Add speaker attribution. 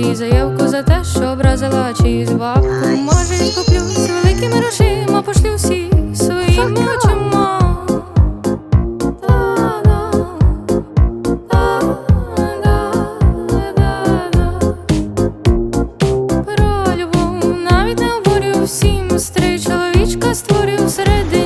Speaker 1: поліції заявку за те, що образила чиїсь бабку. Може й куплю з великими грошима, пошлю всі своїм очима. Про любов навіть не обурю всім. Стрий, чоловічка створю всередині